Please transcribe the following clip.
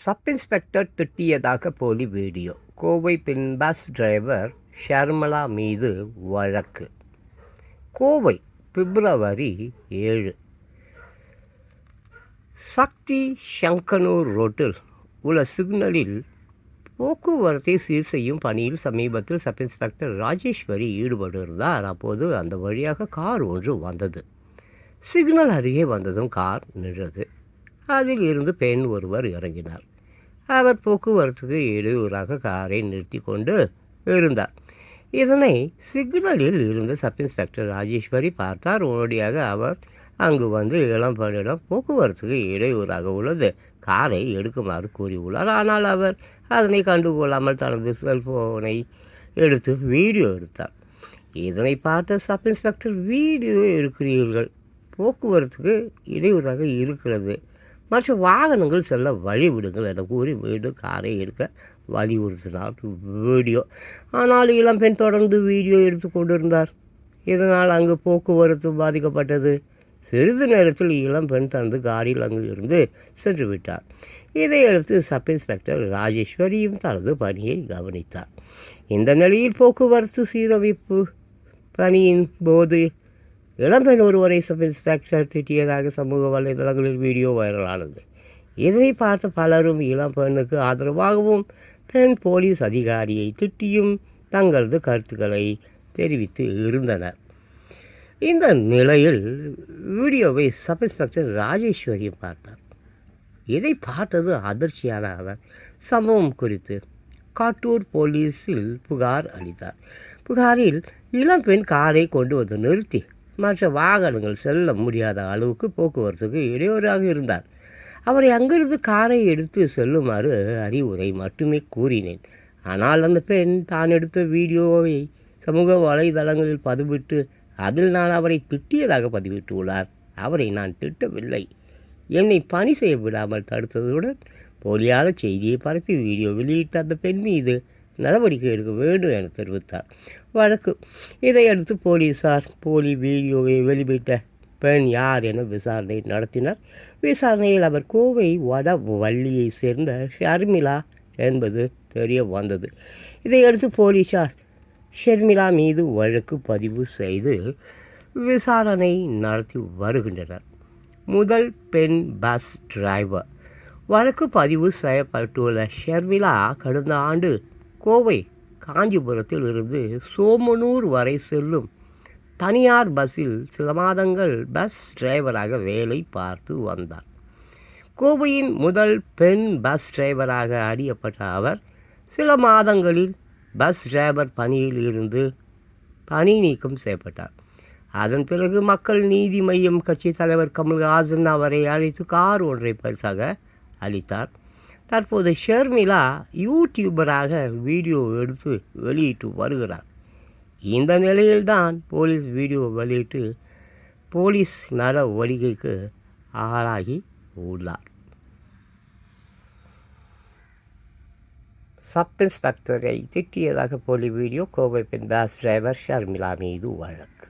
Sub inspector திட்டியதாக போலி video. Kovai பெண் bus driver ஷர்மலா மீது வழக்கு. கோவை பிப்ரவரி ஏழு. சக்தி சங்கனூர் ரோட்டில் உள்ள சிக்னலில் போக்குவரத்தை சீர் செய்யும் பணியில் சமீபத்தில் சப் இன்ஸ்பெக்டர் ராஜேஸ்வரி ஈடுபட்டிருந்தார். அப்போது அந்த வழியாக கார் ஒன்று வந்தது. சிக்னல் அருகே வந்ததும் கார் நின்றது. அதில் இருந்து பெண் ஒருவர் இறங்கினார். அவர் போக்குவரத்துக்கு இடையூறாக காரை நிறுத்தி கொண்டு இருந்தார். இதனை சிக்னலில் இருந்த சப் இன்ஸ்பெக்டர் ராஜேஸ்வரி பார்த்தார். உடனடியாக அவர் அங்கு வந்து இளம் இளம்பெண்ணிடம் போக்குவரத்துக்கு இடையூறாக உள்ளது. காரை எடுக்குமாறு கூறியுள்ளார். ஆனால் அவர் அதனை கண்டுகொள்ளாமல் தனது செல்போனை எடுத்து வீடியோ எடுத்தார். இதனை பார்த்த சப் இன்ஸ்பெக்டர் வீடியோ எடுக்கிறீர்கள். போக்குவரத்துக்கு இடையூறாக இருக்கிறது. மற்ற வாகனங்கள் செல்ல வழி விடுங்கள் என கூறி மீண்டும் காரை எடுக்க வலியுறுத்தினார் வீடியோ. ஆனால் இளம் பெண் தொடர்ந்து வீடியோ எடுத்து கொண்டிருந்தார். இதனால் அங்கு போக்குவரத்து பாதிக்கப்பட்டது. சிறிது நேரத்தில் இளம் பெண் தனது காரில் அங்கு இருந்து சென்று விட்டார். இதையடுத்து சப் இன்ஸ்பெக்டர் ராஜேஸ்வரியும் தனது பணியை கவனித்தார். இந்த நிலையில் போக்குவரத்து சீரமைப்பு பணியின் போது இளம்பெண் ஒருவரை சப் இன்ஸ்பெக்டர் திட்டியதாக சமூக வலைதளங்களில் வீடியோ வைரலானது. இதனை பார்த்த பலரும் இளம் பெண்ணுக்கு ஆதரவாகவும் பெண் போலீஸ் அதிகாரியை திட்டியும் தங்களது கருத்துக்களை தெரிவித்து இருந்தனர். இந்த நிலையில் வீடியோவை சப் இன்ஸ்பெக்டர் ராஜேஸ்வரியும் பார்த்தார். இதை பார்த்தது அதிர்ச்சியான அவர். சம்பவம் குறித்து காட்டூர் போலீஸில் புகார் அளித்தார். புகாரில் இளம்பெண் காரை கொண்டு வந்து நிறுத்தி மற்ற வாகனங்கள் செல்ல முடியாத அளவுக்கு போக்குவரத்துக்கு இடையூறாக இருந்தார். அவரை அங்கிருந்து காரை எடுத்து செல்லுமாறு அறிவுரை மட்டுமே கூறினேன். ஆனால் அந்த பெண் தான் எடுத்த வீடியோவை சமூக வலைதளங்களில் பதிவிட்டு அதில் நான் அவரை திட்டியதாக பதிவிட்டுள்ளார். அவரை நான் திட்டவில்லை. என்னை பணி செய்ய விடாமல் தடுத்ததுடன் போலியான செய்தியை பரப்பி வீடியோ வெளியிட்ட அந்த பெண் மீது நடவடிக்கை எடுக்க வேண்டும் என தெரிவித்தார். வழக்கு. இதையடுத்து போலீசார் போலி வீடியோவை வெளியிட்ட பெண் யார் என விசாரணை நடத்தினார். விசாரணையில் அவர் கோவை வட வள்ளியை சேர்ந்த ஷர்மிளா என்பது தெரிய வந்தது. இதையடுத்து போலீசார் ஷர்மிளா மீது வழக்கு பதிவு செய்து விசாரணை நடத்தி வருகின்றனர். முதல் பெண் பஸ் டிரைவர். வழக்கு பதிவு செய்யப்பட்டுள்ள ஷர்மிளா கடந்த ஆண்டு கோவை காஞ்சிபுரத்தில் இருந்து சோமனூர் வரை செல்லும் தனியார் பஸ்ஸில் சில மாதங்கள் பஸ் டிரைவராக வேலை பார்த்து வந்தார். கோவையின் முதல் பெண் பஸ் டிரைவராக அறியப்பட்ட அவர் சில மாதங்களில் பஸ் டிரைவர் பணியில் இருந்து பணி நீக்கம் செய்யப்பட்டார். அதன் பிறகு மக்கள் நீதி மையம் கட்சி தலைவர் கமல்ஹாசன் அவரை அழைத்து கார் ஒன்றை பரிசாக அளித்தார். தற்போது ஷர்மிளா யூடியூபராக வீடியோ எடுத்து வெளியிட்டு வருகிறார். இந்த நிலையில்தான் போலீஸ் வீடியோ வெளியிட்டு போலீஸ் நடவடிக்கைக்கு ஆளாகி உள்ளார். சப் இன்ஸ்பெக்டரை திட்டியதாக போலி வீடியோ கோவை பெண் பஸ் டிரைவர் ஷர்மிளா மீது வழக்கு.